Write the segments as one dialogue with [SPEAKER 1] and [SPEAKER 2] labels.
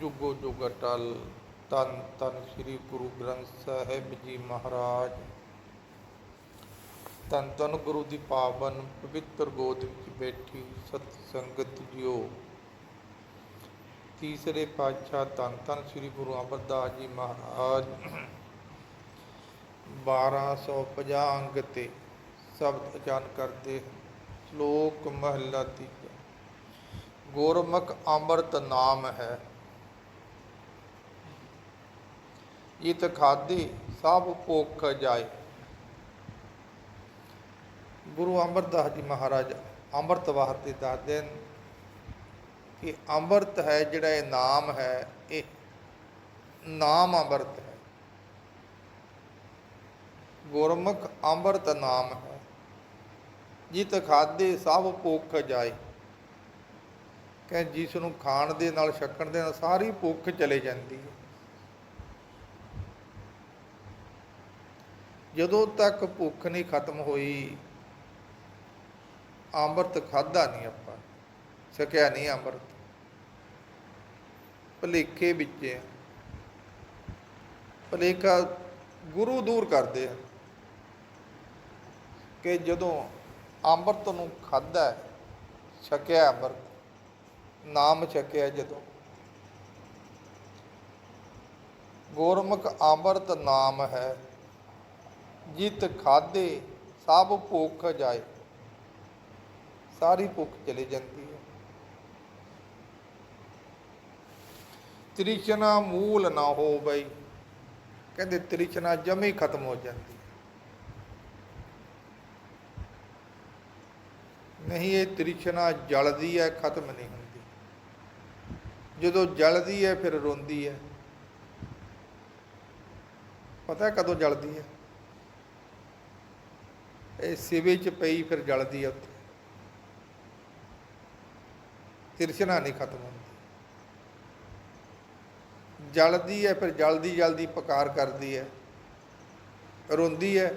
[SPEAKER 1] ਜੁਗੋ ਜੁਗ ਅਟਲ ਤਨ ਤਨ ਸ੍ਰੀ ਗੁਰੂ ਗ੍ਰੰਥ ਸਾਹਿਬ ਜੀ ਮਹਾਰਾਜ। ਤਨ ਤਨ ਗੁਰੂ ਦੀ ਪਾਵਨ ਪਵਿੱਤਰ ਗੋਦ ਵਿੱਚ ਬੈਠੀ ਸਤ ਸੰਗਤ ਜੀਓ। ਤੀਸਰੇ ਪਾਤਸ਼ਾਹ ਤਨ ਤਨ ਸ੍ਰੀ ਗੁਰੂ ਅਮਰਦਾਸ ਜੀ ਮਹਾਰਾਜ। 1250 ਅੰਗ ਤੇ ਸ਼ਬਦ ਅਚਾਨ ਕਰਦੇ ਹਨ। ਸ਼ਲੋਕ ਮਹਲਾ ਤੀਜਾ। ਗੁਰਮੁਖ ਅੰਮ੍ਰਿਤ ਨਾਮ ਹੈ। ਇਤ ਖਾਦੀ ਸਭ ਭੁੱਖ ਜਾਏ। ਗੁਰੂ ਅਮਰਦਾਸ ਜੀ ਮਹਾਰਾਜ ਅੰਮ੍ਰਿਤ ਵਾਰ ਤੇ ਦੱਸਦੇ ਨੇ ਕਿ ਅੰਮ੍ਰਿਤ ਹੈ ਜਿਹੜਾ ਇਹ ਨਾਮ ਹੈ, ਇਹ ਨਾਮ ਅੰਮ੍ਰਿਤ ਹੈ। ਗੁਰਮੁਖ ਅੰਮ੍ਰਿਤ ਨਾਮ ਹੈ। ਜਿਤ ਖਾਦੇ ਸਭ ਭੁੱਖ ਜਾਏ। ਕਿ ਜਿਸ ਨੂੰ ਖਾਣ ਦੇ ਨਾਲ ਛਕਣ ਦੇ ਨਾਲ ਸਾਰੀ ਭੁੱਖ ਚਲੇ ਜਾਂਦੀ ਹੈ। ਜਦੋਂ ਤੱਕ ਭੁੱਖ ਨਹੀਂ ਖਤਮ ਹੋਈ, ਅੰਮ੍ਰਿਤ ਖਾਦਾ ਨਹੀਂ ਆਪਾਂ। ਸਕਿਆ ਨਹੀਂ ਅੰਮ੍ਰਿਤ। ਭਲੇਖੇ ਵਿੱਚ ਹੈ। ਭਲੇਖਾ ਗੁਰੂ ਦੂਰ ਕਰਦੇ ਆ ਕਿ ਜਦੋਂ ਅੰਮ੍ਰਿਤ ਨੂੰ ਖਾਦਾ ਛਕਿਆ ਅੰਮ੍ਰਿਤ, ਨਾਮ ਛਕਿਆ ਜਦੋਂ। ਗੁਰਮੁਖ ਅੰਮ੍ਰਿਤ ਨਾਮ ਹੈ। ਜਿਤ ਖਾਦੇ ਸਭ ਭੁੱਖ ਜਾਏ। ਸਾਰੀ ਭੁੱਖ ਚਲੀ ਜਾਂਦੀ ਹੈ। ਤ੍ਰਿਸ਼ਨਾ ਮੂਲ ਨਾ ਹੋ ਬਈ ਕਹਿੰਦੇ ਤ੍ਰਿਸ਼ਨਾ ਜਮੇ ਖਤਮ ਹੋ ਜਾਂਦੀ ਨਹੀਂ, ਇਹ ਤ੍ਰਿਸ਼ਨਾ ਜਲਦੀ ਹੈ, ਖਤਮ ਨਹੀਂ ਹੁੰਦੀ। ਜਦੋਂ ਜਲਦੀ ਹੈ, ਫਿਰ ਰੋਂਦੀ ਹੈ। ਪਤਾ ਕਦੋਂ ਜਲਦੀ ਹੈ? ਇਹ ਸਿਵੇ ਚ ਪਈ ਫਿਰ ਜਲਦੀ ਹੈ ਉੱਥੇ। ਤ੍ਰਿਸ਼ਨਾ ਨਹੀਂ ਖਤਮ ਹੁੰਦੀ। ਜਲਦੀ ਹੈ, ਫਿਰ ਜਲਦੀ ਜਲਦੀ ਪਕਾਰ ਕਰਦੀ ਹੈ। ਰੋਂਦੀ ਹੈ।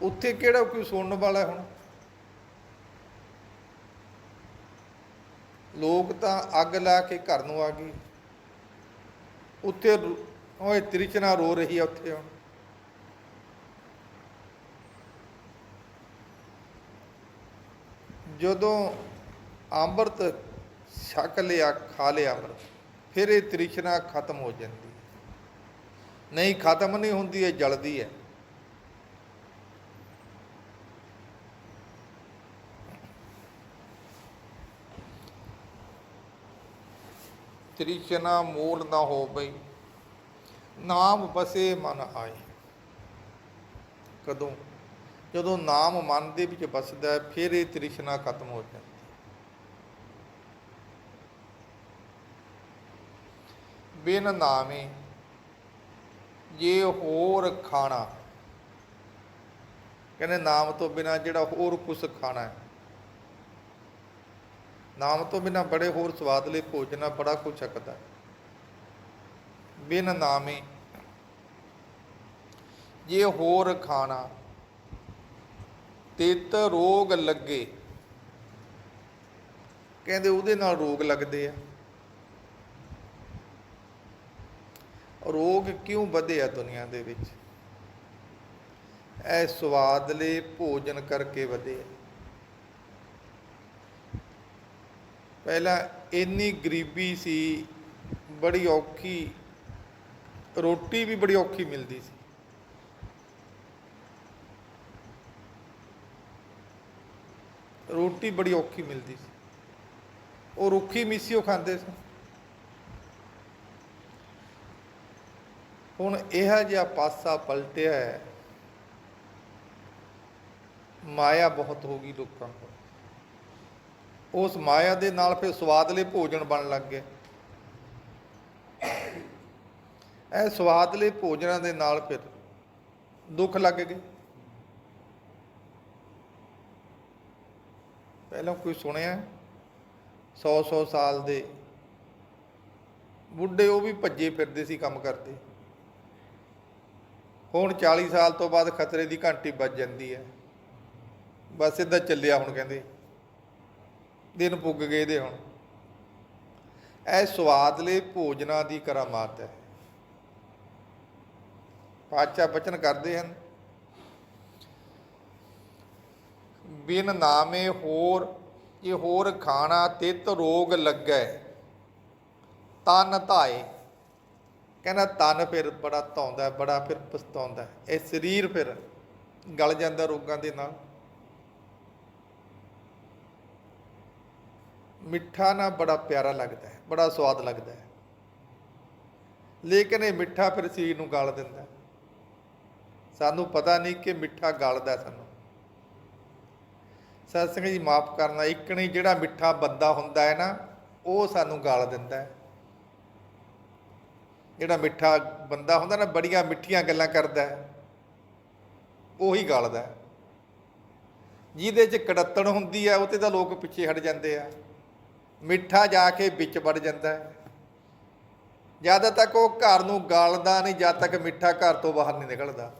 [SPEAKER 1] ਉੱਥੇ ਕਿਹੜਾ ਕੋਈ ਸੁਣਨ ਵਾਲਾ ਹੁਣ? ਲੋਕ ਤਾਂ ਅੱਗ ਲਾ ਕੇ ਘਰ ਨੂੰ ਆ ਗਏ। ਉੱਥੇ ਰੋ- ਓਏ ਤ੍ਰਿਚਨਾ ਰੋ ਰਹੀ ਹੈ ਉੱਥੇ ਹੁਣ। ਜਦੋਂ ਅੰਮ੍ਰਿਤ ਛਕ ਲਿਆ, ਖਾ ਲਿਆ ਅੰਮ੍ਰਿਤ, ਫਿਰ ਇਹ ਤ੍ਰਿਸ਼ਨਾ ਖਤਮ ਹੋ ਜਾਂਦੀ ਹੈ। ਨਹੀਂ ਖਤਮ ਨਹੀਂ ਹੁੰਦੀ, ਇਹ ਜਲਦੀ ਹੈ। ਤ੍ਰਿਸ਼ਨਾ ਮੂਲ ਨਾ ਹੋ ਬਈ ਨਾਮ ਬਸੇ ਮਨ ਆਏ। ਕਦੋਂ? ਜਦੋਂ ਨਾਮ ਮਨ ਦੇ ਵਿੱਚ ਵਸਦਾ ਹੈ, ਫਿਰ ਇਹ ਤ੍ਰਿਸ਼ਨਾ ਖਤਮ ਹੋ ਜਾਂਦੀ ਬਿਨ ਨਾਮੇ, ਜੇ ਹੋਰ ਖਾਣਾ। ਕਹਿੰਦੇ ਨਾਮ ਤੋਂ ਬਿਨਾ ਜਿਹੜਾ ਹੋਰ ਕੁਝ ਖਾਣਾ ਹੈ। ਨਾਮ ਤੋਂ ਬਿਨਾ ਬੜੇ ਹੋਰ ਸਵਾਦਲੇ ਭੋਜਨ ਆ, ਬੜਾ ਕੁਝ ਛਕਦਾ ਬਿਨ ਨਾਮੇ, ਜੇ ਹੋਰ ਖਾਣਾ ਤਿਤ ਰੋਗ ਲੱਗੇ। ਕਹਿੰਦੇ ਉਹਦੇ ਨਾਲ ਰੋਗ ਲੱਗਦੇ ਆ। ਰੋਗ ਕਿਉਂ ਵਧੇ ਆ ਦੁਨੀਆ ਦੇ ਵਿੱਚ? ਇਹ ਸਵਾਦਲੇ ਭੋਜਨ ਕਰਕੇ ਵਧੇ ਆ। ਪਹਿਲਾਂ ਇੰਨੀ ਗਰੀਬੀ ਸੀ, ਬੜੀ ਔਖੀ, ਰੋਟੀ ਵੀ ਬੜੀ ਔਖੀ ਮਿਲਦੀ ਸੀ। ਰੋਟੀ ਬੜੀ ਔਖੀ ਮਿਲਦੀ ਸੀ। ਉਹ ਰੁੱਖੀ ਮਿੱਸੀਓ ਖਾਂਦੇ ਸੀ। ਹੁਣ ਇਹ ਜਿਹਾ ਪਾਸਾ ਪਲਟਿਆ ਹੈ, ਮਾਇਆ ਬਹੁਤ ਹੋ ਗਈ ਲੋਕਾਂ ਕੋਲ। ਉਸ ਮਾਇਆ ਦੇ ਨਾਲ ਫਿਰ ਸਵਾਦਲੇ ਭੋਜਨ ਬਣ ਲੱਗ ਗਏ। ਇਹ ਸਵਾਦਲੇ ਭੋਜਨਾਂ ਦੇ ਨਾਲ ਫਿਰ ਦੁੱਖ ਲੱਗ ਗਏ। ਪਹਿਲਾਂ ਕੋਈ ਸੁਣਿਆ? 100 100 ਸਾਲ ਦੇ। ਬੁੱਢੇ ਉਹ ਵੀ ਭੱਜੇ ਫਿਰਦੇ ਸੀ ਕੰਮ ਕਰਦੇ। ਹੁਣ 40 ਸਾਲ ਤੋਂ ਬਾਅਦ ਖਤਰੇ ਦੀ ਘੰਟੀ ਵੱਜ ਜਾਂਦੀ ਹੈ। ਬਸ ਸਿੱਧਾ ਚੱਲਿਆ ਹੁਣ ਕਹਿੰਦੇ। ਦਿਨ ਪੁੱਗ ਗਏ ਦੇ ਹੁਣ। ਇਹ ਸਵਾਦਲੇ ਭੋਜਨਾਂ ਦੀ ਕਰਾਮਾਤ ਹੈ। ਪਾਚਾ ਬਚਨ ਕਰਦੇ ਹਨ। ਬਿਨ ਨਾਮੇ ਹੋਰ, ਇਹ ਹੋਰ ਖਾਣਾ ਤਿਤ ਰੋਗ ਲੱਗੈ। ਤਨ ਧਾਏ। ਕਹਿੰਦਾ ਤਨ ਫਿਰ ਬੜਾ ਧੌਂਦਾ, ਬੜਾ ਫਿਰ ਪਛਤਾਉਂਦਾ। ਇਹ ਸਰੀਰ ਫਿਰ ਗਲ ਜਾਂਦਾ ਰੋਗਾਂ ਦੇ ਨਾਲ। ਮਿੱਠਾ ਨਾ ਬੜਾ ਪਿਆਰਾ ਲੱਗਦਾ ਹੈ ਬੜਾ ਸਵਾਦ ਲੱਗਦਾ। ਹੈ ਲੇਕਿਨ ਇਹ ਮਿੱਠਾ ਫਿਰ ਸਰੀਰ ਨੂੰ ਗਾਲ ਦਿੰਦਾ। ਸਾਨੂੰ ਪਤਾ ਨਹੀਂ ਕਿ ਮਿੱਠਾ ਗਾਲਦਾ ਸਾਨੂੰ। ਸਤ ਸਿੰਘ ਜੀ, ਮਾਫ ਕਰਨਾ, ਇੱਕ ਨਹੀਂ, ਜਿਹੜਾ ਮਿੱਠਾ ਬੰਦਾ ਹੁੰਦਾ ਹੈ ਨਾ, ਉਹ ਸਾਨੂੰ ਗਾਲ ਦਿੰਦਾ ਹੈ। ਜਿਹੜਾ ਮਿੱਠਾ ਬੰਦਾ ਹੁੰਦਾ ਨਾ, ਬੜੀਆਂ ਮਿੱਠੀਆਂ ਗੱਲਾਂ ਕਰਦਾ ਹੈ, ਉਹੀ ਗਾਲਦਾ ਹੈ। ਜਿਹਦੇ 'ਚ ਕੜੱਤਣ ਹੁੰਦੀ ਹੈ ਉਹ ਤਾਂ ਲੋਕ ਪਿੱਛੇ ਹਟ ਜਾਂਦੇ ਆ। ਮਿੱਠਾ ਜਾ ਕੇ ਵਿੱਚ ਵੜ ਜਾਂਦਾ ਹੈ। ਜਦ ਤੱਕ ਉਹ ਘਰ ਨੂੰ ਗਾਲਦਾ ਨਹੀਂ, ਜਦ ਤੱਕ ਮਿੱਠਾ ਘਰ ਤੋਂ ਬਾਹਰ ਨਹੀਂ ਨਿਕਲਦਾ।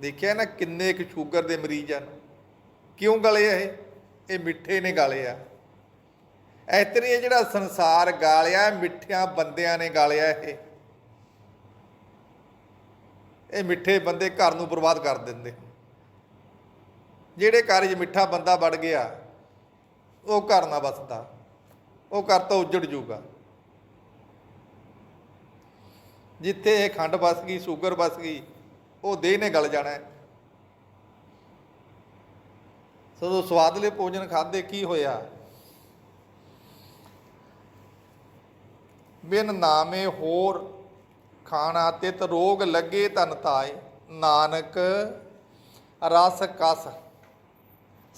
[SPEAKER 1] ਦੇਖਿਆ ਨਾ ਕਿੰਨੇ ਕੁ ਸ਼ੂਗਰ ਦੇ ਮਰੀਜ਼ ਹਨ ਕਿਉਂ ਗਲੇ ਆ ਇਹ? ਇਹ ਮਿੱਠੇ ਨੇ ਗਾਲੇ ਆ। ਐਤਰੀ ਇਹ ਜਿਹੜਾ ਸੰਸਾਰ ਗਾਲਿਆ, ਮਿੱਠਿਆਂ ਬੰਦਿਆਂ ਨੇ ਗਾਲਿਆ ਇਹ। ਇਹ ਮਿੱਠੇ ਬੰਦੇ ਘਰ ਨੂੰ ਬਰਬਾਦ ਕਰ ਦਿੰਦੇ। ਜਿਹੜੇ ਘਰ 'ਚ ਮਿੱਠਾ ਬੰਦਾ ਵੜ ਗਿਆ, ਉਹ ਘਰ ਨਾ ਬਸਦਾ ਉਹ ਘਰ ਤਾਂ ਉੱਜੜ ਜੂਗਾ ਜਿੱਥੇ ਇਹ ਖੰਡ ਬਸ ਗਈ, ਸ਼ੂਗਰ ਬਸ ਗਈ ਉਹ ਦੇਹ ਨੇ ਗਲ ਜਾਣਾ ਹੈ। ਸੋ ਸਵਾਦਲੇ ਭੋਜਨ ਖਾਦੇ ਕੀ ਹੋਇਆ? ਬਿਨ ਨਾਮੇ ਹੋਰ ਖਾਣਾ, ਤਿਤ ਰੋਗ ਲੱਗੇ ਤਨ ਤਾਏ ਨਾਨਕ ਰਸ ਕਸ,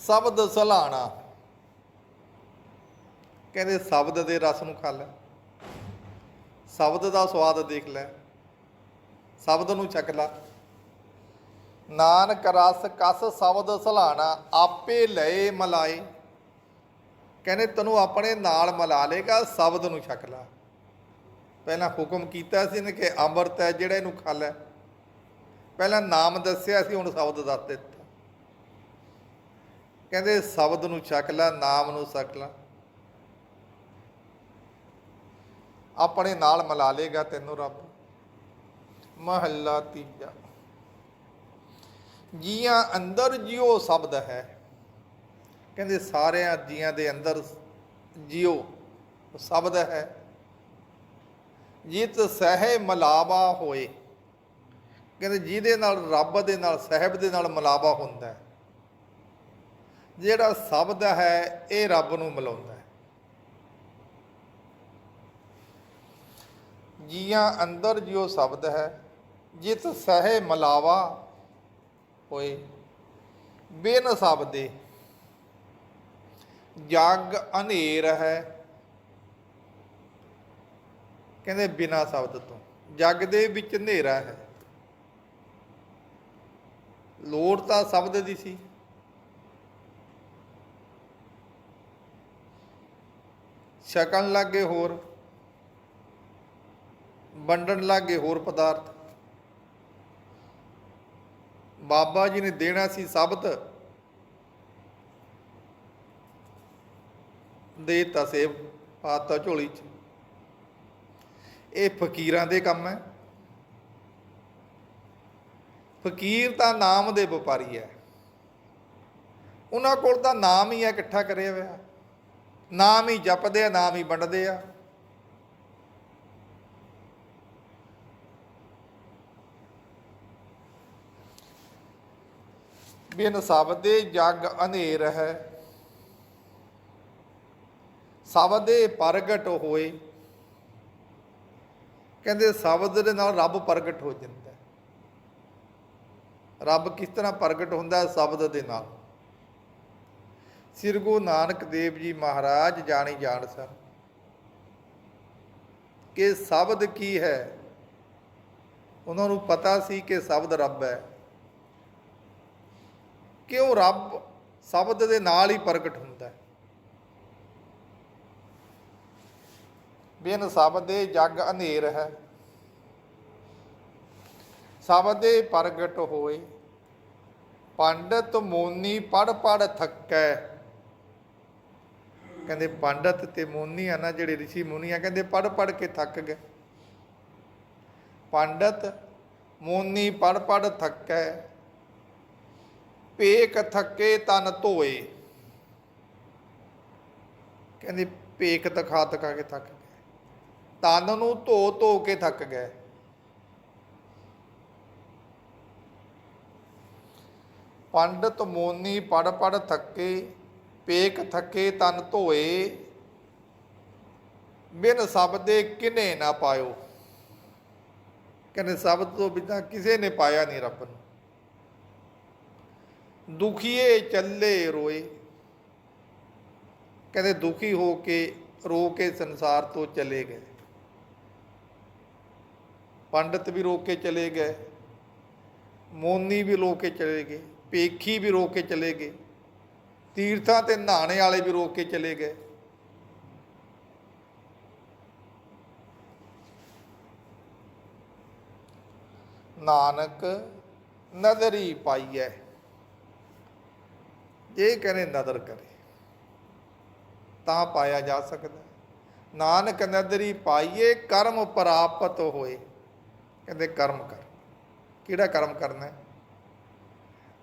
[SPEAKER 1] ਸ਼ਬਦ ਸਲਾਣਾ। ਕਹਿੰਦੇ ਸ਼ਬਦ ਦੇ ਰਸ ਨੂੰ ਖਾ ਲੈ। ਸ਼ਬਦ ਦਾ ਸਵਾਦ ਦੇਖ ਲੈ। ਸ਼ਬਦ ਨੂੰ ਚੱਕ ਲੈ। ਨਾਨਕ ਰਸ ਕਸ ਸ਼ਬਦ ਸਲਾਣਾ, ਆਪੇ ਲਏ ਮਲਾਏ। ਕਹਿੰਦੇ, ਤੈਨੂੰ ਆਪਣੇ ਨਾਲ ਮਿਲਾ ਲੇਗਾ ਸ਼ਬਦ ਨੂੰ ਛਕ ਲੈ। ਪਹਿਲਾਂ ਹੁਕਮ ਕੀਤਾ ਸੀ ਨੇ ਕਿ ਅੰਮ੍ਰਿਤ ਹੈ, ਜਿਹੜਾ ਇਹਨੂੰ ਖਾ ਲੈ। ਪਹਿਲਾਂ ਨਾਮ ਦੱਸਿਆ ਸੀ, ਹੁਣ ਸ਼ਬਦ ਦੱਸ ਦਿੱਤਾ। ਕਹਿੰਦੇ, ਸ਼ਬਦ ਨੂੰ ਛਕ ਲੈ, ਨਾਮ ਨੂੰ ਛਕ ਲੈ। ਆਪਣੇ ਨਾਲ ਮਲਾ ਲੇਗਾ ਤੈਨੂੰ ਰੱਬ। ਮਹੱਲਾ ਤੀਜਾ। ਜੀਆਂ ਅੰਦਰ ਜਿਉ ਸ਼ਬਦ ਹੈ। ਕਹਿੰਦੇ ਸਾਰਿਆਂ ਜੀਆਂ ਦੇ ਅੰਦਰ ਜਿਉ ਸ਼ਬਦ ਹੈ। ਜਿਤ ਸਹਿ ਮਲਾਵਾ ਹੋਏ। ਕਹਿੰਦੇ ਜਿਹਦੇ ਨਾਲ ਰੱਬ ਦੇ ਨਾਲ, ਸਹਿਬ ਦੇ ਨਾਲ ਮਲਾਵਾ ਹੁੰਦਾ ਹੈ। ਜਿਹੜਾ ਸ਼ਬਦ ਹੈ, ਇਹ ਰੱਬ ਨੂੰ ਮਿਲਾਉਂਦਾ ਹੈ। ਜੀਆਂ ਅੰਦਰ ਜਿਉ ਸ਼ਬਦ ਹੈ, ਜਿਤ ਸਹਿ ਮਲਾਵਾ ਹੋਏ। ਬਿਨ ਸ਼ਬਦੇ ਜਗ ਅਨੇਰ ਹੈ। ਕਹਿੰਦੇ ਬਿਨਾ ਸ਼ਬਦ ਤੋਂ। ਜਗ ਦੇ ਵਿੱਚ ਹਨੇਰਾ ਹੈ। ਲੋੜ ਤਾਂ ਸ਼ਬਦ ਦੀ ਸੀ। ਛਕਣ ਲੱਗੇ ਹੋਰ, ਵੰਡਣ ਲੱਗੇ ਹੋਰ ਪਦਾਰਥ। ਬਾਬਾ ਜੀ ਨੇ ਦੇਣਾ ਸੀ ਸ਼ਬਦ ਦੇ ਤਾ ਸੇਬ ਪਾਤਾ ਝੋਲੀ ਚ। ਇਹ ਫਕੀਰਾਂ ਦੇ ਕੰਮ ਹੈ। ਫਕੀਰ ਤਾਂ ਨਾਮ ਦੇ ਵਪਾਰੀ ਹੈ। ਉਹਨਾਂ ਕੋਲ ਤਾਂ ਨਾਮ ਹੀ ਹੈ, ਇਕੱਠਾ ਕਰਿਆ ਹੋਇਆ। ਨਾਮ ਹੀ ਜਪਦੇ ਆ, ਨਾਮ ਹੀ ਵੰਡਦੇ ਆ। ਬਿਨ ਸ਼ਬਦੇ ਜਗ ਹਨੇਰ ਹੈ। ਸ਼ਬਦੇ ਪ੍ਰਗਟ ਹੋਏ। ਕਹਿੰਦੇ ਸ਼ਬਦ ਦੇ ਨਾਲ ਰੱਬ ਪ੍ਰਗਟ ਹੋ ਜਾਂਦਾ ਰੱਬ ਕਿਸ ਤਰ੍ਹਾਂ ਪ੍ਰਗਟ ਹੁੰਦਾ ਹੈ? ਸ਼ਬਦ ਦੇ ਨਾਲ। ਸ੍ਰੀ ਗੁਰੂ ਨਾਨਕ ਦੇਵ ਜੀ ਮਹਾਰਾਜ ਜਾਣੀ ਜਾਣ ਸਨ ਕਿ ਸ਼ਬਦ ਕੀ ਹੈ। ਉਹਨਾਂ ਨੂੰ ਪਤਾ ਸੀ ਕਿ ਸ਼ਬਦ ਰੱਬ ਹੈ। ਕਿ ਉਹ ਰੱਬ ਸ਼ਬਦ ਦੇ ਨਾਲ ਹੀ ਪ੍ਰਗਟ ਹੁੰਦਾ ਹੈ? ਬਿਨ ਦੇ ਜਗ ਹਨੇਰ ਹੈ। ਸ਼ਬਦੇ ਪ੍ਰਗਟ ਹੋਏ, ਪੰਡਤ ਮੋਨੀ ਪੜ ਪੜ ਥੱਕੈ। ਕਹਿੰਦੇ ਪੰਡਤ ਤੇ ਮੋਨੀ ਆ ਨਾ, ਜਿਹੜੇ ઋષਿ ਮੁਨੀ ਆ, ਕਹਿੰਦੇ ਪੜ ਪੜ ਕੇ ਥੱਕ ਗਏ। ਪੰਡਤ ਮੋਨੀ ਪੜ ਪੜ ਥੱਕੈ। ਪੇਕ ਥੱਕੇ ਤਨ ਧੋਏ। ਕਹਿੰਦੇ ਪੇਕ ਤਖਾ ਤਖਾ ਕੇ ਥੱਕ ਗਏ। ਤਨ ਨੂੰ ਧੋ ਧੋ ਕੇ ਥੱਕ ਗਏ। ਪੰਡਤ ਮੋਨੀ ਪੜ ਪੜ ਥੱਕੇ ਪੇਕ ਥੱਕੇ ਤਨ ਧੋਏ। ਬਿਨ ਸ਼ਬਦੇ ਕਿਨੇ ਨਾ ਪਾਇਓ। ਕਹਿੰਦੇ ਸ਼ਬਦ ਤੋਂ ਬਿਨਾਂ ਕਿਸੇ ਨੇ ਪਾਇਆ ਨਹੀਂ ਰੱਬ ਨੂੰ। ਦੁਖੀਏ ਚੱਲੇ ਰੋਏ। ਕਹਿੰਦੇ ਦੁਖੀ ਹੋ ਕੇ ਰੋ ਕੇ ਸੰਸਾਰ ਤੋਂ ਚਲੇ ਗਏ। ਪੰਡਤ ਵੀ ਰੋ ਕੇ ਚਲੇ ਗਏ, ਮੋਨੀ ਵੀ ਰੋ ਕੇ ਚਲੇ ਗਏ, ਪੇਖੀ ਵੀ ਰੋ ਕੇ ਚਲੇ ਗਏ, ਤੀਰਥਾਂ ਤੇ ਨਹਾਣੇ ਵਾਲੇ ਵੀ ਰੋ ਕੇ ਚਲੇ ਗਏ। ਨਾਨਕ ਨਦਰੀ ਪਾਈਐ। ਜੇ ਕਹਿੰਦੇ ਨਦਰ ਕਰੇ। ਤਾਂ ਪਾਇਆ ਜਾ ਸਕਦਾ। ਨਾਨਕ ਨਦਰੀ ਪਾਈਏ, ਕਰਮ ਪ੍ਰਾਪਤ ਹੋਏ। ਕਹਿੰਦੇ ਕਰਮ ਕਰ। ਕਿਹੜਾ ਕਰਮ ਕਰਨਾ ਹੈ?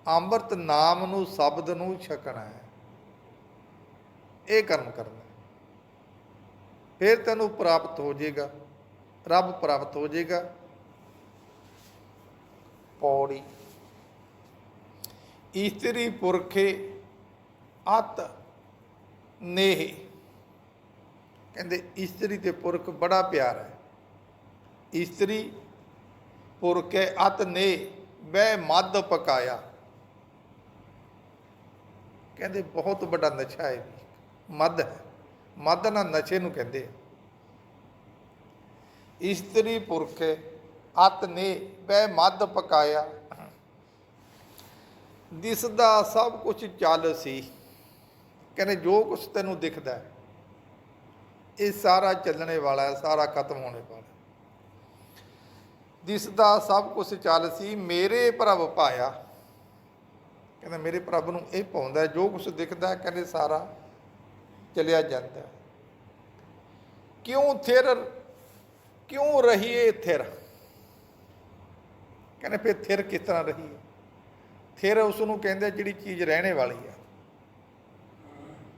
[SPEAKER 1] ਅੰਮ੍ਰਿਤ ਨਾਮ ਨੂੰ, ਸ਼ਬਦ ਨੂੰ ਛਕਣਾ ਹੈ। ਇਹ ਕਰਮ ਕਰਨਾ ਫਿਰ ਤੈਨੂੰ ਪ੍ਰਾਪਤ ਹੋ ਜਾਏਗਾ। ਰੱਬ ਪ੍ਰਾਪਤ ਹੋ ਜਾਏਗਾ। ਪੌੜੀ। ਇਸਤਰੀ ਪੁਰਖੇ ਅਤ ਨੇਹ। ਕਹਿੰਦੇ, ਇਸਤਰੀ ਤੇ ਪੁਰਖ ਬੜਾ ਪਿਆਰ ਹੈ। ਇਸਤਰੀ ਪੁਰਖੇ ਅਤ ਨੇਹ ਬੈ ਮੱਧ ਪਕਾਇਆ। ਕਹਿੰਦੇ, ਬਹੁਤ ਵੱਡਾ ਨਸ਼ਾ ਹੈ। ਵੀ ਮੱਧ ਹੈ। ਮੱਧ ਨਾਲ ਨਸ਼ੇ ਨੂੰ ਕਹਿੰਦੇ ਇਸਤਰੀ ਪੁਰਖ ਅਤ ਨੇ ਬੈ ਮੱਧ ਪਕਾਇਆ। ਦਿਸਦਾ ਸਭ ਕੁਝ ਚੱਲ ਸੀ। ਕਹਿੰਦੇ ਜੋ ਕੁਛ ਤੈਨੂੰ ਦਿਖਦਾ ਹੈ, ਇਹ ਸਾਰਾ ਚੱਲਣੇ ਵਾਲਾ ਹੈ, ਸਾਰਾ ਖਤਮ ਹੋਣੇ ਵਾਲਾ ਹੈ। ਦਿਸਦਾ ਸਭ ਕੁਝ ਚੱਲ ਸੀ, ਮੇਰੇ ਪ੍ਰਭ ਪਾਇਆ। ਕਹਿੰਦਾ ਮੇਰੇ ਪ੍ਰਭ ਨੂੰ ਇਹ ਪਾਉਂਦਾ ਜੋ ਕੁਝ ਦਿਖਦਾ ਕਹਿੰਦੇ ਸਾਰਾ ਚਲਿਆ ਜਾਂਦਾ ਕਿਉਂ ਥਿਰ, ਕਿਉਂ ਰਹੀਏ ਥਿਰ? ਕਹਿੰਦੇ ਫਿਰ ਥਿਰ ਕਿਸ ਤਰ੍ਹਾਂ ਰਹੀਏ? ਥਿਰ ਉਸ ਨੂੰ ਕਹਿੰਦੇ ਜਿਹੜੀ ਚੀਜ਼ ਰਹਿਣੇ ਵਾਲੀ ਆ।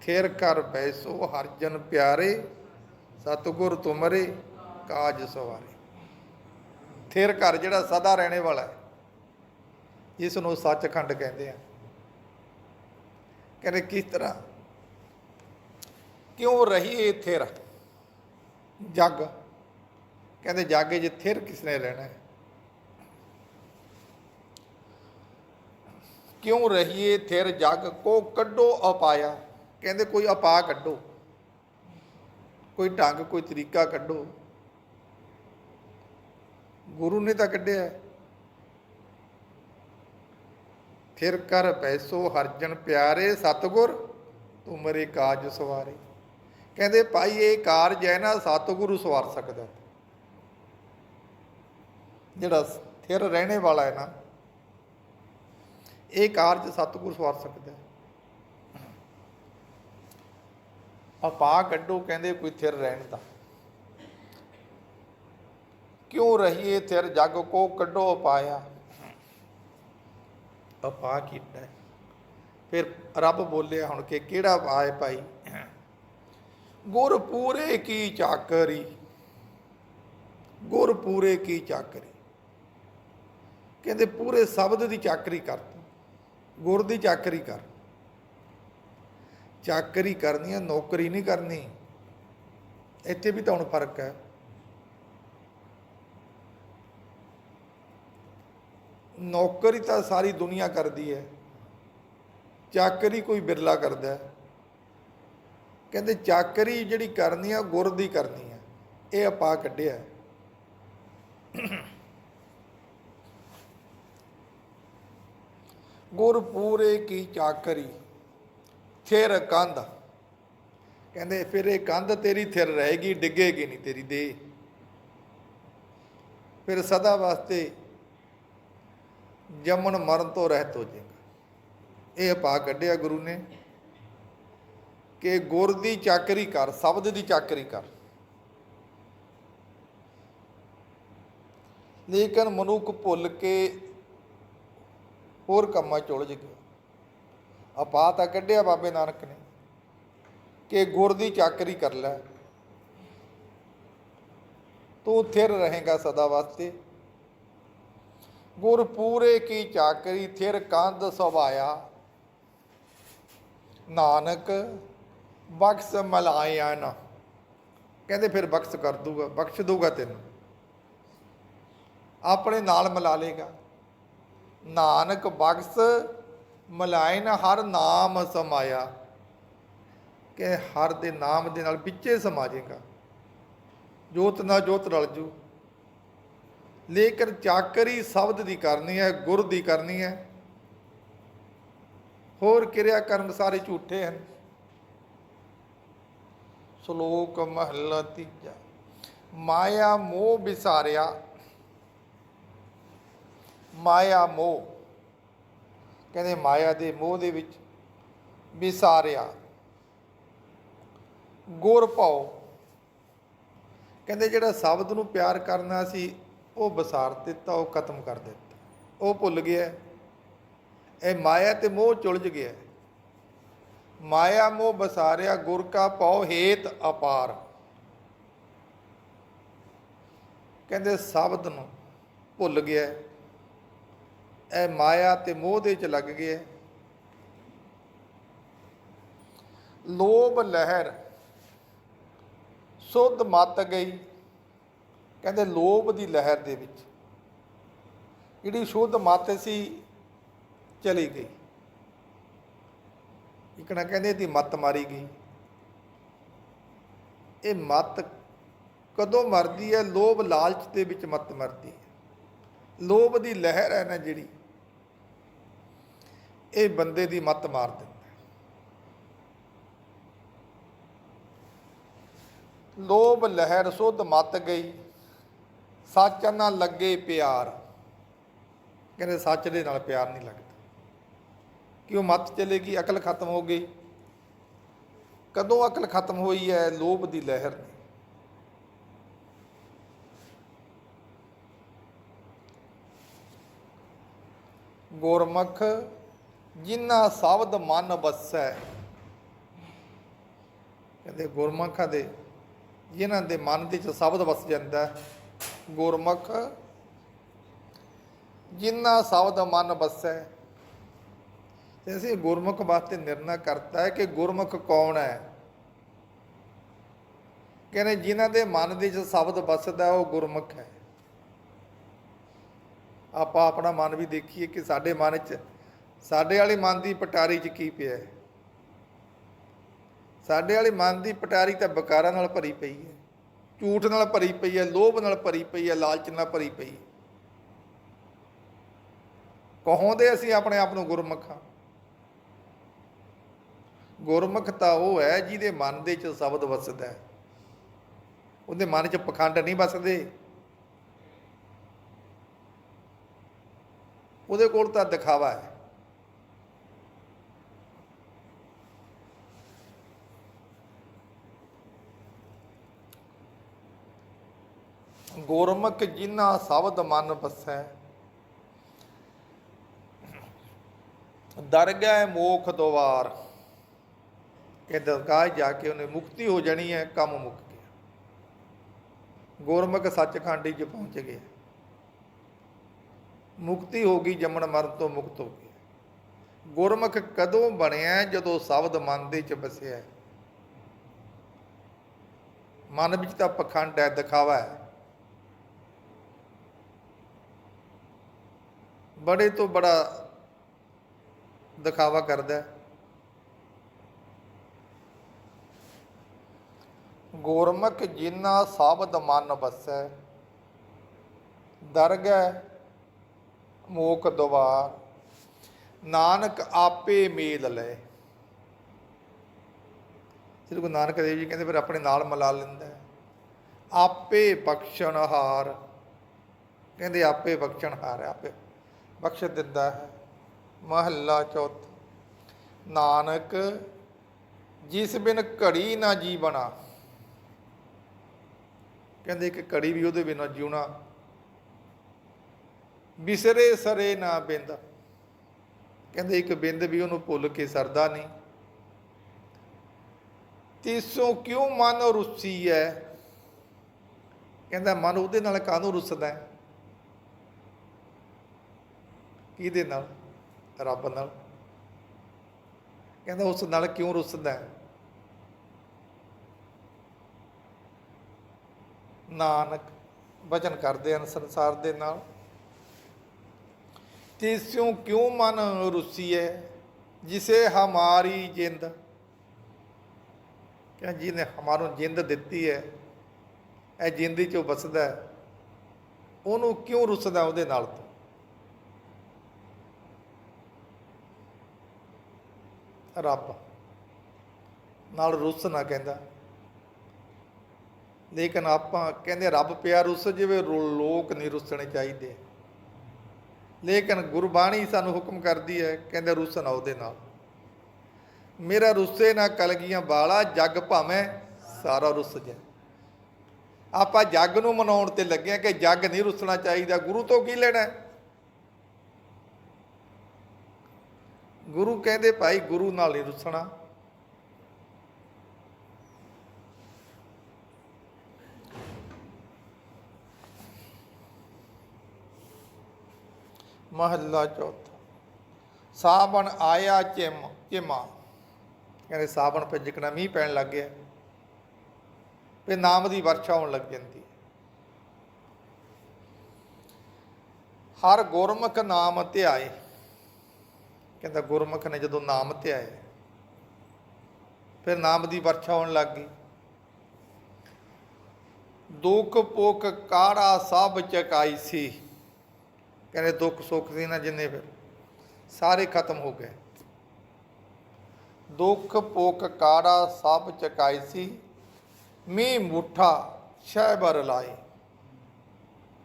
[SPEAKER 1] ਥਿਰ ਕਰ ਬੈਸੋ, ਹਰ ਜਨ ਪਿਆਰੇ, ਸਤਿਗੁਰ ਤੁਮਰੇ, ਕਾਜ ਸਵਾਰੇ। ਥਿਰ ਘਰ ਜਿਹੜਾ ਸਦਾ ਰਹਿਣੇ ਵਾਲਾ ਹੈ ਜਿਸ ਨੂੰ ਸੱਚਖੰਡ ਕਹਿੰਦੇ ਆ। ਕਹਿੰਦੇ, ਕਿਸ ਤਰ੍ਹਾਂ? ਕਿਉਂ ਰਹੀਏ ਥਿਰ ਜੱਗ। ਕਹਿੰਦੇ, ਜਾਗੇ ਜੇ ਥਿਰ ਕਿਸਨੇ ਰਹਿਣਾ ਹੈ? ਕਿਉਂ ਰਹੀਏ ਥਿਰ ਜਗ? ਕੋ ਕੱਢੋ ਅਪਾਇਆ। ਕਹਿੰਦੇ ਕੋਈ ਅਪਾ ਕੱਢੋ, ਕੋਈ ਢੰਗ, ਕੋਈ ਤਰੀਕਾ ਕੱਢੋ। ਗੁਰੂ ਨੇ ਤਾਂ ਕੱਢਿਆ। ਹੈ। ਫਿਰ ਕਰ ਪੈਸੋ ਹਰਜਨ ਪਿਆਰੇ, ਸਤਗੁਰ ਤੁਮਰੇ ਕਾਜ ਸਵਾਰੇ। ਕਹਿੰਦੇ ਭਾਈ ਇਹ ਕਾਰਜ ਹੈ ਨਾ, ਸਤਗੁਰੂ ਸਵਾਰ ਸਕਦਾ। ਜਿਹੜਾ ਥਿਰ ਰਹਿਣੇ ਵਾਲਾ ਹੈ ਨਾ, ਇਹ ਕਾਰਜ ਸਤਿਗੁਰ ਸਵਾਰ ਸਕਦਾ। ਹੈ ਕੱਢੋ, ਕਹਿੰਦੇ ਕੋਈ ਥਿਰ ਰਹਿਣ ਦਾ ਕਿਉਂ ਰਹੀਏ ਥਿਰ, ਜਗ ਕੋ ਕੱਢੋ ਪਾਇਆ ਆਪਾ ਕੀਤਾ ਫਿਰ ਰੱਬ ਬੋਲਿਆ ਹੁਣ ਕਿ ਕਿਹੜਾ ਪਾਏ ਭਾਈ? ਗੁਰ ਪੂਰੇ ਕੀ ਚਾਕਰੀ? ਗੁਰ ਪੂਰੇ ਕੀ ਚਾਕਰੀ? ਕਹਿੰਦੇ ਪੂਰੇ ਸ਼ਬਦ ਦੀ ਚਾਕਰੀ ਕਰ ਤੂੰ। ਗੁਰ ਦੀ ਚਾਕਰੀ ਕਰ। ਚਾਕਰੀ ਕਰਨੀ ਹੈ ਨੌਕਰੀ ਨਹੀਂ ਕਰਨੀ। ਇੱਥੇ ਵੀ ਤਾਂ ਹੁਣ ਫ਼ਰਕ ਹੈ। ਨੌਕਰੀ ਤਾਂ ਸਾਰੀ ਦੁਨੀਆ ਕਰਦੀ ਹੈ। ਚਾਕਰੀ ਕੋਈ ਬਿਰਲਾ ਕਰਦਾ ਹੈ। ਕਹਿੰਦੇ ਚਾਕਰੀ ਜਿਹੜੀ ਕਰਨੀ ਆ, ਗੁਰ ਦੀ ਕਰਨੀ ਹੈ ਇਹ ਆਪਾ ਕੱਢਿਆ। ਗੁਰ ਪੂਰੇ ਕੀ ਚਾਕਰੀ। ਥਿਰ ਕੰਧ। ਕਹਿੰਦੇ, ਫਿਰ ਇਹ ਕੰਧ ਤੇਰੀ ਥਿਰ ਰਹੇਗੀ, ਡਿੱਗੇਗੀ ਨਹੀਂ ਤੇਰੀ ਦੇਹ। ਫਿਰ ਸਦਾ ਵਾਸਤੇ ਜੰਮਣ ਮਰਨ ਤੋਂ ਰਹਿਤ ਹੋ ਜਾਏਗਾ। ਇਹ ਪਾ ਕੱਢਿਆ ਗੁਰੂ ਨੇ ਕਿ ਗੁਰ ਦੀ ਚਾਕਰੀ ਕਰ, ਸ਼ਬਦ ਦੀ ਚਾਕਰੀ ਕਰ। ਲੇਕਿਨ ਮਨੁੱਖ ਭੁੱਲ ਕੇ ਹੋਰ ਕੰਮਾਂ 'ਚ ਉਲਝ ਗਿਆ। ਆਪਾ ਤਾਂ ਕੱਢਿਆ ਬਾਬੇ ਨਾਨਕ ਨੇ ਕਿ ਗੁਰ ਦੀ ਚਾਕਰੀ ਕਰ ਲੈ। ਤੂੰ ਥਿਰ ਰਹੇਗਾ ਸਦਾ ਵਾਸਤੇ। ਗੁਰ ਪੂਰੇ ਕੀ ਚਾਕਰੀ, ਥਿਰ ਕੰਧ ਸੁਭਾਇਆ। ਨਾਨਕ, ਬਖਸ਼ ਮਲਾਇਆ ਨਾ। ਕਹਿੰਦੇ ਫਿਰ ਬਖਸ਼ ਕਰ ਦੂਗਾ, ਬਖਸ਼ ਦੂਗਾ ਤੈਨੂੰ। ਆਪਣੇ ਨਾਲ ਮਿਲਾ ਲੇਗਾ। ਨਾਨਕ, ਬਖਸ਼ ਮਲਾਇਨ ਹਰ ਨਾਮ ਸਮਾਇਆ, ਕਿ ਹਰ ਦੇ ਨਾਮ ਦੇ ਨਾਲ ਵਿੱਚੇ ਸਮਾ ਜਾਏਗਾ ਜੋਤ ਨਾਲ ਜੋਤ ਰਲ ਜੂ। ਲੇਕਿਨ ਚਾਕਰੀ ਸ਼ਬਦ ਦੀ ਕਰਨੀ ਹੈ, ਗੁਰ ਦੀ ਕਰਨੀ ਹੈ। ਹੋਰ ਕਿਰਿਆ ਕਰਮ ਸਾਰੇ ਝੂਠੇ ਹਨ। ਸ਼ਲੋਕ ਮਹਲਾ ਤੀਜਾ। ਮਾਇਆ ਮੋਹ ਵਿਸਾਰਿਆ। ਮਾਇਆ ਮੋਹ ਕਹਿੰਦੇ ਮਾਇਆ ਦੇ ਮੋਹ ਦੇ ਵਿੱਚ ਵਿਸਾਰਿਆ। ਗੁਰ ਭਾਉ। ਕਹਿੰਦੇ ਜਿਹੜਾ ਸ਼ਬਦ ਨੂੰ ਪਿਆਰ ਕਰਨਾ ਸੀ, ਉਹ ਵਿਸਾਰ ਦਿੱਤਾ, ਉਹ ਖਤਮ ਕਰ ਦਿੱਤਾ। ਉਹ ਭੁੱਲ ਗਿਆ। ਇਹ ਮਾਇਆ ਤੇ ਮੋਹ ਚੁਲਝ ਗਿਆ। ਮਾਇਆ ਮੋਹ ਬਸਾਰਿਆ ਗੁਰ ਕਾ ਪਉ ਹੇਤ ਅਪਾਰ। ਕਹਿੰਦੇ ਸ਼ਬਦ ਨੂੰ ਭੁੱਲ ਗਿਆ। ਇਹ ਮਾਇਆ ਤੇ ਮੋਹ ਦੇ ਚ ਲੱਗ ਗਿਆ ਲੋਭ ਲਹਿਰ। ਸੁੱਧ ਮੱਤ ਗਈ। ਕਹਿੰਦੇ ਲੋਭ ਦੀ ਲਹਿਰ ਦੇ ਵਿੱਚ। ਜਿਹੜੀ ਸ਼ੁੱਧ ਮੱਤ ਸੀ, ਚਲੀ ਗਈ। ਇਕਣਾ ਕਹਿੰਦੇ ਦੀ ਮੱਤ ਮਾਰੀ ਗਈ। ਇਹ ਮੱਤ ਕਦੋਂ ਮਰਦੀ ਹੈ ਲੋਭ ਲਾਲਚ ਦੇ ਵਿੱਚ ਮੱਤ ਮਰਦੀ ਹੈ ਲੋਭ ਦੀ ਲਹਿਰ ਹੈ ਨਾ ਜਿਹੜੀ। ਇਹ ਬੰਦੇ ਦੀ ਮੱਤ ਮਾਰ ਦਿੰਦਾ ਲੋਭ ਲਹਿਰ ਸੁਧ ਮੱਤ ਗਈ, ਸੱਚ ਨਾਲ ਲੱਗੇ ਪਿਆਰ। ਕਹਿੰਦੇ ਸੱਚ ਦੇ ਨਾਲ ਪਿਆਰ ਨਹੀਂ ਲੱਗਦਾ। ਕਿ ਉਹ ਮੱਤ ਚਲੇਗੀ, ਅਕਲ ਖਤਮ ਹੋ ਗਈ। ਕਦੋਂ ਅਕਲ ਖਤਮ ਹੋਈ ਹੈ, ਲੋਭ ਦੀ ਲਹਿਰ ਨੇ ਗੁਰਮੁਖ ਜਿਨ੍ਹਾਂ ਸ਼ਬਦ ਮਨ ਵਸੈ ਕਹਿੰਦੇ ਗੁਰਮੁਖਾਂ ਦੇ ਜਿਨ੍ਹਾਂ ਦੇ ਮਨ ਦੇ ਚ ਸ਼ਬਦ ਵਸ ਜਾਂਦਾ ਹੈ, ਗੁਰਮੁਖ ਜਿਨ੍ਹਾਂ ਸ਼ਬਦ ਮਨ ਵਸੈ ਤੇ ਅਸੀਂ ਗੁਰਮੁਖ ਵਾਸਤੇ ਨਿਰਣਾ ਕਰਤਾ ਹੈ ਕਿ ਗੁਰਮੁਖ ਕੌਣ ਹੈ? ਕਹਿੰਦੇ ਜਿਨ੍ਹਾਂ ਦੇ ਮਨ ਦੇ ਚ ਸ਼ਬਦ ਵਸਦਾ ਉਹ ਗੁਰਮੁਖ ਹੈ। ਆਪਾਂ ਆਪਣਾ ਮਨ ਵੀ ਦੇਖੀਏ ਕਿ ਸਾਡੇ ਮਨ 'ਚ ਸਾਡੇ ਵਾਲੇ ਮਨ ਦੀ ਪਟਾਰੀ 'ਚ ਕੀ ਪਿਆ ਹੈ? ਸਾਡੇ ਵਾਲੇ ਮਨ ਦੀ ਪਟਾਰੀ ਤਾਂ ਬਕਾਰਾਂ ਨਾਲ ਭਰੀ ਪਈ ਹੈ, ਝੂਠ ਨਾਲ ਭਰੀ ਪਈ ਹੈ, ਲੋਭ ਨਾਲ ਭਰੀ ਪਈ ਹੈ, ਲਾਲਚ ਨਾਲ ਭਰੀ ਪਈ ਹੈ। ਕਹੋਂਦੇ ਅਸੀਂ ਆਪਣੇ ਆਪ ਨੂੰ ਗੁਰਮੁਖ ਗੁਰਮੁਖ ਤਾਂ ਉਹ ਹੈ ਜਿਹਦੇ ਮਨ ਦੇ ਚ ਸ਼ਬਦ ਵਸਦਾ ਹੈ। ਉਹਦੇ ਮਨ ਚ ਪਖੰਡ ਨਹੀਂ ਵਸਦੇ। ਉਹਦੇ ਕੋਲ ਤਾਂ ਦਿਖਾਵਾ ਹੈ। ਗੁਰਮੁਖ ਜਿਨ੍ਹਾਂ ਸ਼ਬਦ ਮਨ ਵਸੈ। ਦਰਗਹਿ ਮੋਖ ਦੁਆਰ ਕਿ ਦਰਗਾਹ ਜਾ ਕੇ ਉਹਨੇ ਮੁਕਤੀ ਹੋ ਜਾਣੀ ਹੈ, ਕੰਮ ਮੁੱਕ ਗਿਆ। ਗੁਰਮੁਖ ਸੱਚਖੰਡੀ ਚ ਪਹੁੰਚ ਗਿਆ। ਮੁਕਤੀ ਹੋ ਗਈ, ਜੰਮਣ ਮਰਨ ਤੋਂ ਮੁਕਤ ਹੋ ਗਿਆ। ਗੁਰਮੁਖ ਕਦੋਂ ਬਣਿਆ, ਜਦੋਂ ਸ਼ਬਦ ਮਨ ਦੇ ਚ ਬਸਿਆ ਮਨ ਵਿੱਚ ਤਾਂ ਪਖੰਡ ਹੈ, ਦਿਖਾਵਾ ਹੈ। ਬੜੇ ਤੋਂ ਬੜਾ ਦਿਖਾਵਾ ਕਰਦਾ ਹੈ। ਗੁਰਮੁਖ ਜਿਨ੍ਹਾਂ ਸ਼ਬਦ ਮਨ ਵਸੈ, ਦਰਗਹਿ ਮੋਕ ਦੁਆਰ ਨਾਨਕ ਆਪੇ ਮੇਲ ਲੈ। ਸ੍ਰੀ ਗੁਰੂ ਨਾਨਕ ਦੇਵ ਜੀ ਕਹਿੰਦੇ, ਫਿਰ ਆਪਣੇ ਨਾਲ ਮਿਲਾ ਲੈਂਦਾ ਆਪੇ ਬਖਸ਼ਣਹਾਰ ਕਹਿੰਦੇ ਆਪੇ ਬਖਸ਼ਣਹਾਰ ਹੈ, ਆਪੇ। ਬਖਸ਼ ਦਿੰਦਾ ਹੈ। ਮਹੱਲਾ ਚੌਥ, ਨਾਨਕ, ਜਿਸ ਬਿਨ ਘੜੀ ਨਾ ਜੀ ਬਣਾ ਕਹਿੰਦੇ ਇੱਕ ਘੜੀ ਵੀ ਉਹਦੇ ਬਿਨਾਂ ਜਿਉਣਾ। ਬਿਸਰੇ ਸਰੇ ਨਾ ਬਿੰਦ। ਕਹਿੰਦੇ ਇੱਕ ਬਿੰਦ ਵੀ ਉਹਨੂੰ ਭੁੱਲ ਕੇ ਸਰਦਾ ਨਹੀਂ। ਤੀਸੋਂ ਕਿਉਂ ਮਨ ਰੁੱਸੀ ਹੈ ਕਹਿੰਦਾ ਮਨ ਉਹਦੇ ਨਾਲ ਕਾਹਨੂੰ ਰੁੱਸਦਾ ਹੈ? ਕਿਹਦੇ ਨਾਲ? ਰੱਬ ਨਾਲ। ਕਹਿੰਦਾ, ਉਸ ਨਾਲ ਕਿਉਂ ਰੁੱਸਦਾ ਹੈ? ਨਾਨਕ ਵਚਨ ਕਰਦੇ ਹਨ ਸੰਸਾਰ ਦੇ ਨਾਲ। ਤਿਸਿਉ ਕਿਉਂ ਮਨ ਰੁਸੀਏ ਜਿਸੇ ਹਮਾਰੀ ਜਿੰਦ। ਕਿ ਜਿਹਨੇ ਹਮਾਰੋਂ ਜਿੰਦ ਦਿੱਤੀ ਹੈ, ਇਹ ਜਿੰਦੀ ਚੋਂ ਬਸਦਾ ਹੈ। ਉਹਨੂੰ ਕਿਉਂ ਰੁੱਸਦਾ ਉਹਦੇ ਨਾਲ ਤੂੰ ਰੱਬ। ਨਾਲ ਰੁੱਸ ਨਾ ਕਹਿੰਦਾ। ਲੇਕਿਨ ਆਪਾਂ ਕਹਿੰਦੇ ਰੱਬ ਪਿਆ ਰੁੱਸ ਜਿਵੇਂ, ਰੋ- ਲੋਕ ਨਹੀਂ ਰੁੱਸਣੇ ਚਾਹੀਦੇ। ਲੇਕਿਨ ਗੁਰਬਾਣੀ ਸਾਨੂੰ ਹੁਕਮ ਕਰਦੀ ਹੈ, ਕਹਿੰਦੇ ਰੁੱਸ ਨਾ ਉਹਦੇ ਨਾਲ। ਮੇਰਾ ਰੁੱਸੇ ਨਾ ਕਲਗੀਆਂ ਵਾਲਾ, ਜੱਗ ਭਾਵੇਂ ਸਾਰਾ ਰੁੱਸ ਜਾ ਆਪਾਂ ਜੱਗ ਨੂੰ ਮਨਾਉਣ ਤੇ ਲੱਗੇ ਕਿ ਜੱਗ ਨਹੀਂ ਰੁੱਸਣਾ ਚਾਹੀਦਾ। ਗੁਰੂ ਤੋਂ ਕੀ ਲੈਣਾ ਗੁਰੂ ਕਹਿੰਦੇ ਭਾਈ ਗੁਰੂ ਨਾਲ ਨਹੀਂ ਰੁੱਸਣਾ। ਮਹੱਲਾ ਚੌਥਾ। ਸਾਵਣ ਆਇਆ ਚਿਮ, ਚਿਮਾ। ਕਹਿੰਦੇ ਸਾਵਣ ਪੇ ਜਿਕਣਾ ਮੀਂਹ ਪੈਣ ਲੱਗ ਗਿਆ ਤੇ ਨਾਮ ਦੀ ਵਰਸ਼ਾ ਹੋਣ ਲੱਗ ਜਾਂਦੀ। ਹਰ ਗੁਰਮੁਖ ਨਾਮ ਧਿਆਏ। ਕਹਿੰਦਾ ਗੁਰਮੁਖ ਨੇ ਜਦੋਂ ਨਾਮ ਧਿਆਏ, ਫਿਰ ਨਾਮ ਦੀ ਵਰਖਾ ਹੋਣ ਲੱਗ ਗਈ। ਦੁੱਖ ਪੁੱਖ ਕਾੜਾ ਸਭ ਚਕਾਈ ਸੀ। ਕਹਿੰਦੇ ਦੁੱਖ ਸੁੱਖ ਸੀ ਨਾ ਜਿੰਨੇ ਫਿਰ, ਸਾਰੇ ਖਤਮ ਹੋ ਗਏ। ਦੁੱਖ ਪੁੱਖ ਕਾੜਾ ਸਭ ਚਕਾਈ ਸੀ, ਮੀਂਹ ਮੁੱਠਾ ਸ਼ਹਿਬਰ ਲਾਏ।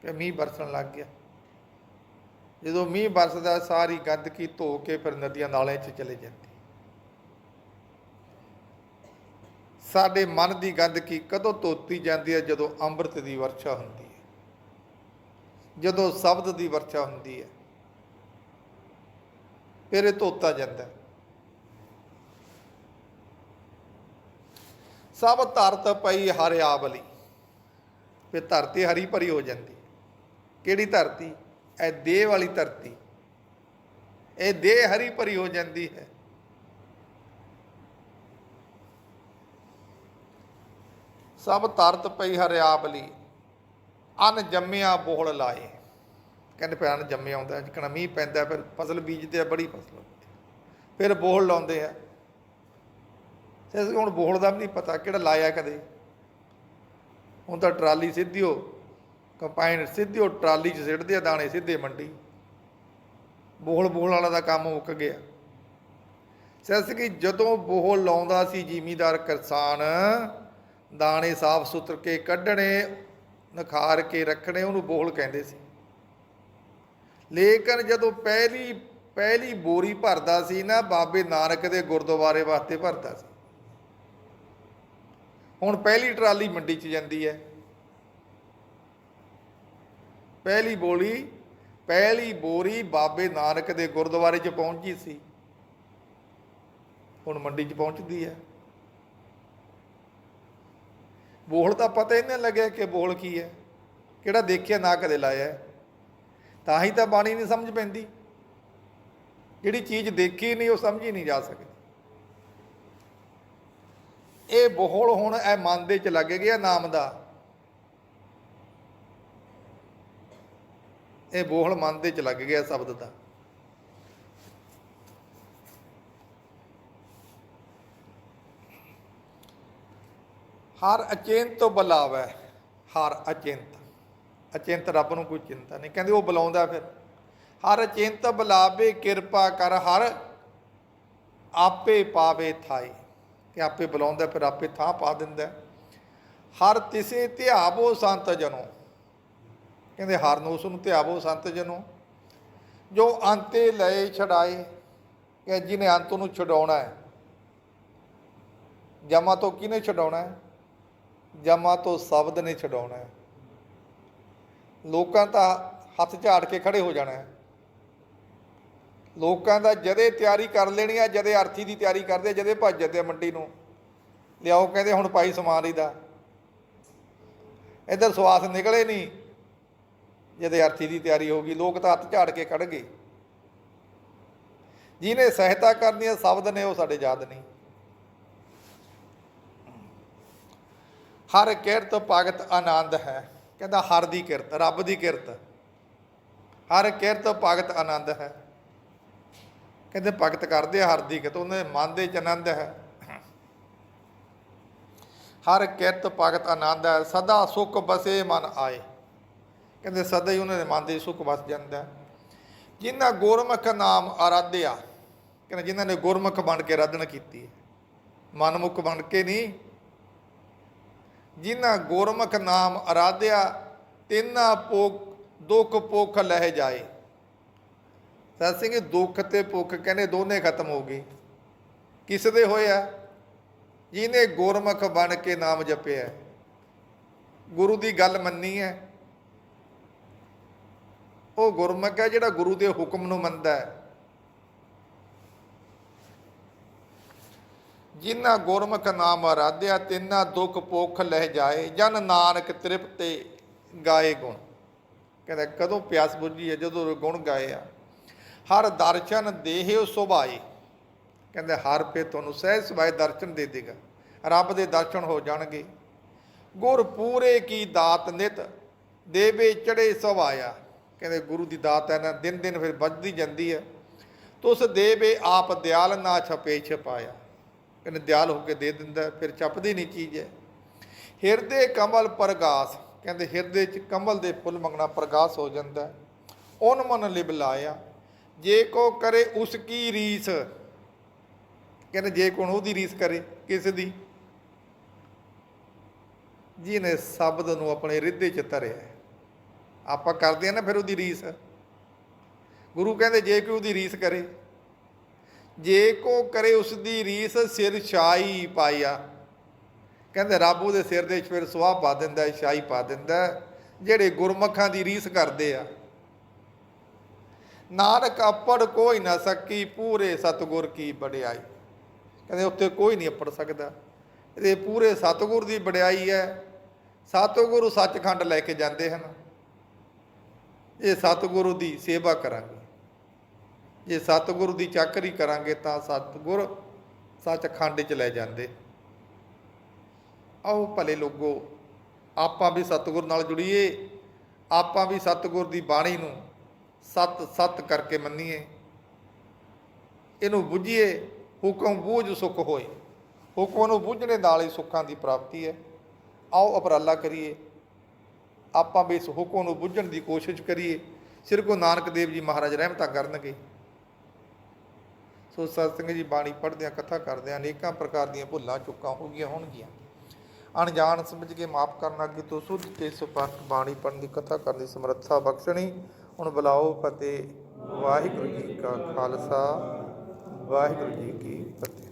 [SPEAKER 1] ਕਿ ਮੀਂਹ ਬਰਸਣ ਲੱਗ ਗਿਆ। ਜਦੋਂ ਮੀਂਹ ਵਰਸਦਾ ਸਾਰੀ ਗੰਦਗੀ ਧੋ ਕੇ ਫਿਰ ਨਦੀਆਂ ਨਾਲਿਆਂ 'ਚ ਚਲੇ ਜਾਂਦੀ। ਸਾਡੇ ਮਨ ਦੀ ਗੰਦਗੀ ਕਦੋਂ ਧੋਤੀ ਜਾਂਦੀ ਹੈ? ਜਦੋਂ ਅੰਮ੍ਰਿਤ ਦੀ ਵਰਸ਼ਾ ਹੁੰਦੀ ਹੈ। ਜਦੋਂ ਸ਼ਬਦ ਦੀ ਵਰਸ਼ਾ ਹੁੰਦੀ ਹੈ। ਫਿਰ ਇਹ ਧੋਤਾ ਜਾਂਦਾ ਸਭ ਧਰਤ ਪਈ ਹਰਿਆਵਲੀ। ਫਿਰ ਧਰਤੀ ਹਰੀ ਭਰੀ ਹੋ ਜਾਂਦੀ। ਕਿਹੜੀ ਧਰਤੀ? ਇਹ ਦੇਹ ਵਾਲੀ ਧਰਤੀ। ਇਹ ਦੇਹ ਹਰੀ ਭਰੀ ਹੋ ਜਾਂਦੀ ਹੈ। ਸਭ ਤਰਤ ਪਈ ਹਰਿਆਵਲੀ ਅਨ ਜੰਮਿਆ ਬੋਹਲ ਲਾਏ। ਕਹਿੰਦੇ ਪਿਆਨ ਜੰਮਿਆ ਆਉਂਦਾ ਜਿਕਣਾ ਮੀਂਹ ਪੈਂਦਾ ਫਿਰ ਫਸਲ ਬੀਜਦੇ ਆ, ਬੜੀ ਫਸਲ ਫਿਰ ਬੋਹਲ ਲਾਉਂਦੇ ਆ। ਤੇ ਹੁਣ ਬੋਹਲ ਦਾ ਵੀ ਨਹੀਂ ਪਤਾ ਕਿਹੜਾ ਲਾਇਆ ਕਦੇ। ਹੁਣ ਤਾਂ ਟਰਾਲੀ ਸਿੱਧੀ ਹੋ ਕੰਪਾਈਨ ਸਿੱਧੀ ਉਹ ਟਰਾਲੀ 'ਚ ਸਿੱਟਦੇ ਆ ਦਾਣੇ ਸਿੱਧੇ ਮੰਡੀ। ਬੋਹਲ ਬੋਹਲ ਵਾਲਾ ਦਾ ਕੰਮ ਮੁੱਕ ਗਿਆ। ਸੈਸ ਕਿ ਜਦੋਂ ਬੋਹਲ ਲਾਉਂਦਾ ਸੀ ਜ਼ਿਮੀਦਾਰ ਕਿਸਾਨ, ਦਾਣੇ ਸਾਫ਼ ਸੁਥਰ ਕੇ ਕੱਢਣੇ, ਨਖਾਰ ਕੇ ਰੱਖਣੇ, ਉਹਨੂੰ ਬੋਹਲ ਕਹਿੰਦੇ ਸੀ। ਲੇਕਿਨ ਜਦੋਂ ਪਹਿਲੀ ਪਹਿਲੀ ਬੋਰੀ ਭਰਦਾ ਸੀ ਨਾ, ਬਾਬੇ ਨਾਨਕ ਦੇ ਗੁਰਦੁਆਰੇ ਵਾਸਤੇ ਭਰਦਾ ਸੀ। ਹੁਣ ਪਹਿਲੀ ਟਰਾਲੀ ਮੰਡੀ 'ਚ ਜਾਂਦੀ ਹੈ। ਪਹਿਲੀ ਬੋਲੀ, ਪਹਿਲੀ ਬੋਰੀ ਬਾਬੇ ਨਾਨਕ ਦੇ ਗੁਰਦੁਆਰੇ 'ਚ ਪਹੁੰਚੀ ਸੀ। ਹੁਣ ਮੰਡੀ 'ਚ ਪਹੁੰਚਦੀ ਹੈ। ਬੋਲ ਤਾਂ ਪਤਾ ਹੀ ਨਹੀਂ ਲੱਗਿਆ ਕਿ ਬੋਲ ਕੀ ਹੈ। ਕਿਹੜਾ ਦੇਖਿਆ ਨਾ ਕਦੇ ਲਾਇਆ ਤਾਂ ਹੀ ਤਾਂ ਬਾਣੀ ਨਹੀਂ ਸਮਝ ਪੈਂਦੀ। ਜਿਹੜੀ ਚੀਜ਼ ਦੇਖੀ ਨਹੀਂ, ਉਹ ਸਮਝੀ ਨਹੀਂ ਜਾ ਸਕਦੀ। ਇਹ ਬੋਹਲ ਹੁਣ ਇਹ ਮਨ ਦੇ ਚ ਲੱਗ ਗਿਆ ਨਾਮ ਦਾ। ਇਹ ਬੋਹਲ ਮਨ ਦੇ ਚ ਲੱਗ ਗਿਆ ਸ਼ਬਦ ਦਾ ਹਰ ਅਚਿੰਤ ਬੁਲਾਵੇ, ਹਰ ਅਚਿੰਤ। ਅਚਿੰਤ ਰੱਬ ਨੂੰ ਕੋਈ ਚਿੰਤਾ ਨਹੀਂ, ਕਹਿੰਦੇ ਉਹ ਬੁਲਾਉਂਦਾ ਫਿਰ। ਹਰ ਅਚਿੰਤ ਬੁਲਾਵੇ, ਕਿਰਪਾ ਕਰ, ਹਰ ਆਪੇ ਪਾਵੇ ਥਾਈ। ਕਿ ਆਪੇ ਬੁਲਾਉਂਦਾ, ਫਿਰ ਆਪੇ ਥਾਂ ਪਾ ਦਿੰਦਾ। ਹਰ ਤਿਸੇ ਧਿਆਵੋ ਸੰਤ ਜਨੋ ਕਹਿੰਦੇ ਹਰ ਨੂੰ ਉਸ ਨੂੰ ਧਿਆਵੋ ਸੰਤ ਜਨੋ। ਜੋ ਅੰਤੇ ਲਏ ਛਡਾਏ, ਕਿ ਜਿਹਨੇ ਅੰਤ ਨੂੰ ਛਡਾਉਣਾ ਹੈ। ਜਮਾ ਤੋਂ ਕਿਹਨੇ ਛਡਾਉਣਾ ਹੈ? ਜਮਾ ਤੋਂ ਸ਼ਬਦ ਨੇ ਛਡਾਉਣਾ ਹੈ। ਲੋਕਾਂ ਤਾਂ ਹੱਥ ਝਾੜ ਕੇ ਖੜੇ ਹੋ ਜਾਣਾ ਹੈ। ਲੋਕਾਂ ਦਾ ਜਦੇ ਤਿਆਰੀ ਕਰ ਲੈਣੀ ਆ, ਜਦੇ ਅਰਥੀ ਦੀ ਤਿਆਰੀ ਕਰਦੇ ਜਦੇ ਭੱਜ ਜਾਂਦੇ ਆ ਮੰਡੀ ਨੂੰ। ਲਿਆਓ ਕਹਿੰਦੇ ਹੁਣ ਪਾਈ ਸਮਾਨ ਇਹਦਾ। ਦਾ ਇਧਰ ਸਵਾਸ ਨਿਕਲੇ ਨਹੀਂ। ਜਦੇ ਅਰਥੀ ਦੀ ਤਿਆਰੀ ਹੋ ਗਈ, ਲੋਕ ਤਾਂ ਹੱਥ ਝਾੜ ਕੇ ਖੜ ਗਏ। ਜਿਹਨੇ ਸਹਾਇਤਾ ਕਰਨੀ ਹੈ, ਸ਼ਬਦ ਨੇ ਉਹ ਸਾਡੇ ਯਾਦ ਨਹੀਂ। ਹਰ ਕਿਰਤ ਭਗਤ ਆਨੰਦ ਹੈ, ਕਹਿੰਦਾ ਹਰ ਦੀ ਕਿਰਤ, ਰੱਬ ਦੀ ਕਿਰਤ। ਹਰ ਕਿਰਤ ਭਗਤ ਆਨੰਦ ਹੈ। ਕਹਿੰਦੇ ਭਗਤ ਕਰਦੇ ਹਰ ਦੀ ਕਿਰਤ, ਉਹਨੇ ਮਨ ਦੇ ਚ ਆਨੰਦ ਹੈ। ਹਰ ਕਿਰਤ ਭਗਤ ਆਨੰਦ ਹੈ, ਸਦਾ ਸੁਖ ਬਸੇ ਮਨ ਆਏ। ਕਹਿੰਦੇ ਸਦਾ ਹੀ ਉਹਨਾਂ ਦੇ ਮਨ ਦੇ ਸੁਖ ਵਸ ਜਾਂਦਾ। ਜਿਨ੍ਹਾਂ ਗੁਰਮੁਖ ਨਾਮ ਆਰਾਧਿਆ, ਕਹਿੰਦੇ ਜਿਨ੍ਹਾਂ ਨੇ ਗੁਰਮੁਖ ਬਣ ਕੇ ਆਰਾਧਨਾ ਕੀਤੀ ਹੈ, ਮਨਮੁਖ ਬਣ ਕੇ ਨਹੀਂ। ਜਿਨ੍ਹਾਂ ਗੁਰਮੁਖ ਨਾਮ ਆਰਾਧਿਆ, ਤਿੰਨਾ ਪੋਖ, ਦੁੱਖ ਪੋਖ ਲਹਿ ਜਾਏ। ਸਤ ਸਿੰਘ ਦੁੱਖ ਤੇ ਭੁੱਖ ਕਹਿੰਦੇ ਦੋਨੇ ਖਤਮ ਹੋ ਗਏ। ਕਿਸ ਦੇ ਹੋਇਆ? ਜਿਹਨੇ ਗੁਰਮੁਖ ਬਣ ਕੇ ਨਾਮ ਜਪਿਆ। ਗੁਰੂ ਦੀ ਗੱਲ ਮੰਨੀ ਹੈ। ਉਹ ਗੁਰਮੁਖ ਹੈ ਜਿਹੜਾ ਗੁਰੂ ਦੇ ਹੁਕਮ ਨੂੰ ਮੰਨਦਾ ਹੈ। ਜਿਨ੍ਹਾਂ ਗੁਰਮੁਖ ਨਾਮ ਆਰਾਧਿਆ, ਤਿੰਨਾ ਦੁੱਖ ਪੋਖ ਲਹਿ ਜਾਏ, ਜਨ ਨਾਨਕ ਤ੍ਰਿਪਤੇ ਗਾਏ ਗੁਣ। ਕਹਿੰਦਾ ਕਦੋਂ ਪਿਆਸ ਬੁੱਝੀ ਹੈ, ਜਦੋਂ ਗੁਣ ਗਾਏ ਆ। ਹਰ ਦਰਸ਼ਨ ਦੇਹਿਓ ਸੁਭਾਏ। ਕਹਿੰਦੇ ਹਰ ਪੇ ਤੁਹਾਨੂੰ ਸਹਿਜ ਸੁਭਾਏ ਦਰਸ਼ਨ ਦੇ ਦੇਗਾ। ਰੱਬ ਦੇ ਦਰਸ਼ਨ ਹੋ ਜਾਣਗੇ। ਗੁਰ ਪੂਰੇ ਕੀ ਦਾਤ ਨਿਤ, ਦੇਵੇ ਚੜੇ ਸੁਭਾਇਆ ਕਹਿੰਦੇ ਗੁਰੂ ਦੀ ਦਾਤ ਹੈ ਨਾ, ਦਿਨ ਦਿਨ ਫਿਰ ਵੱਧਦੀ ਜਾਂਦੀ ਹੈ। ਤੁਸ ਦੇਵੇ ਆਪ ਦਿਆਲ ਨਾ ਛਪੇ ਛਪਾਇਆ। ਕਹਿੰਦੇ ਦਿਆਲ ਹੋ ਕੇ ਦੇ ਦਿੰਦਾ ਫਿਰ ਛਪਦੀ ਨਹੀਂ ਚੀਜ਼ ਹੈ। ਹਿਰਦੇ ਕਮਲ ਪ੍ਰਗਾਸ, ਕਹਿੰਦੇ ਹਿਰਦੇ 'ਚ ਕਮਲ ਦੇ ਫੁੱਲ ਮੰਗਣਾ ਪ੍ਰਗਾਸ ਹੋ ਜਾਂਦਾ ਹੈ। ਓਨ ਮਨ ਲਿਬ ਲਾਇਆ, ਜੇ ਕੋ ਕਰੇ ਉਸ ਕੀ ਰੀਸ। ਕਹਿੰਦੇ ਜੇ ਕੋਣ ਉਹਦੀ ਰੀਸ ਕਰੇ, ਕਿਸ ਦੀ? ਜਿਹਨੇ ਸ਼ਬਦ ਨੂੰ ਆਪਣੇ ਹਿਰਦੇ 'ਚ ਧਰਿਆ ਆਪਾਂ ਕਰਦੇ ਆ ਨਾ ਫਿਰ ਉਹਦੀ ਰੀਸ। ਗੁਰੂ ਕਹਿੰਦੇ ਜੇ ਕੋਈ ਉਹਦੀ ਰੀਸ ਕਰੇ ਜੇ ਕੋ ਕਰੇ ਉਸ ਦੀ ਰੀਸ ਸਿਰ ਛਾਈ ਪਾਇਆ। ਕਹਿੰਦੇ ਰੱਬ ਉਹਦੇ ਸਿਰ ਦੇ ਫਿਰ ਸੁਆਹ ਪਾ ਦਿੰਦਾ ਹੈ, ਛਾਈ ਪਾ ਦਿੰਦਾ ਜਿਹੜੇ ਗੁਰਮਖਾਂ ਦੀ ਰੀਸ ਕਰਦੇ ਆ। ਨਾਨਕ ਆਪੜ ਕੋਈ ਨਾ ਸਕੀ ਪੂਰੇ ਸਤਗੁਰ ਕੀ ਵਡਿਆਈ। ਕਹਿੰਦੇ ਉੱਤੇ ਕੋਈ ਨਹੀਂ ਅੱਪੜ ਸਕਦਾ। ਇਹ ਪੂਰੇ ਸਤਗੁਰ ਦੀ ਵਡਿਆਈ ਹੈ। ਸਤਗੁਰੂ ਸੱਚਖੰਡ ਲੈ ਕੇ ਜਾਂਦੇ ਹਨ। ਇਹ ਸਤਿਗੁਰੂ ਦੀ ਸੇਵਾ ਕਰਾਂਗੇ। ਜੇ ਸਤਿਗੁਰੂ ਦੀ ਚਾਕਰੀ ਕਰਾਂਗੇ ਤਾਂ ਸਤਿਗੁਰ ਸੱਚਖੰਡ 'ਚ ਲੈ ਜਾਂਦੇ। ਆਓ ਭਲੇ ਲੋਗੋ, ਆਪਾਂ ਵੀ ਸਤਿਗੁਰ ਨਾਲ ਜੁੜੀਏ, ਆਪਾਂ ਵੀ ਸਤਿਗੁਰ ਦੀ ਬਾਣੀ ਨੂੰ ਸਤ ਸਤ ਕਰਕੇ ਮੰਨੀਏ। ਇਹਨੂੰ ਬੁੱਝੀਏ, ਹੁਕਮ ਬੂਝ ਸੁਖ ਹੋਏ। ਹੁਕਮ ਨੂੰ ਬੁੱਝਣੇ ਨਾਲ ਹੀ ਸੁੱਖਾਂ ਦੀ ਪ੍ਰਾਪਤੀ ਹੈ। ਆਓ ਉਪਰਾਲਾ ਕਰੀਏ। ਆਪਾਂ ਵੀ ਇਸ ਹੁਕਮ ਨੂੰ ਬੁੱਝਣ ਦੀ ਕੋਸ਼ਿਸ਼ ਕਰੀਏ। ਸ੍ਰੀ ਗੁਰੂ ਨਾਨਕ ਦੇਵ ਜੀ ਮਹਾਰਾਜ ਰਹਿਮਤਾਂ ਕਰਨਗੇ। ਸੋ ਸਤਸੰਗ ਜੀ, ਬਾਣੀ ਪੜ੍ਹਦਿਆਂ, ਕਥਾ ਕਰਦਿਆਂ ਅਨੇਕਾਂ ਪ੍ਰਕਾਰ ਦੀਆਂ ਭੁੱਲਾਂ ਚੁੱਕਾਂ ਹੋ ਗਈਆਂ ਹੋਣਗੀਆਂ। ਅਣਜਾਣ ਸਮਝ ਕੇ ਮਾਫ ਕਰਨਾ ਅੱਗੇ ਤੋਂ ਸੁਧ ਤੇ ਸੁਪੱਖ ਬਾਣੀ ਪੜ੍ਹਨ ਦੀ, ਕਥਾ ਕਰਨ ਦੀ ਸਮਰੱਥਾ ਬਖਸ਼ਣੀ। ਹੁਣ ਬੁਲਾਓ ਫਤਿਹ। ਵਾਹਿਗੁਰੂ ਜੀ ਕਾ ਖਾਲਸਾ। ਵਾਹਿਗੁਰੂ ਜੀ ਕੀ ਫਤਿਹ।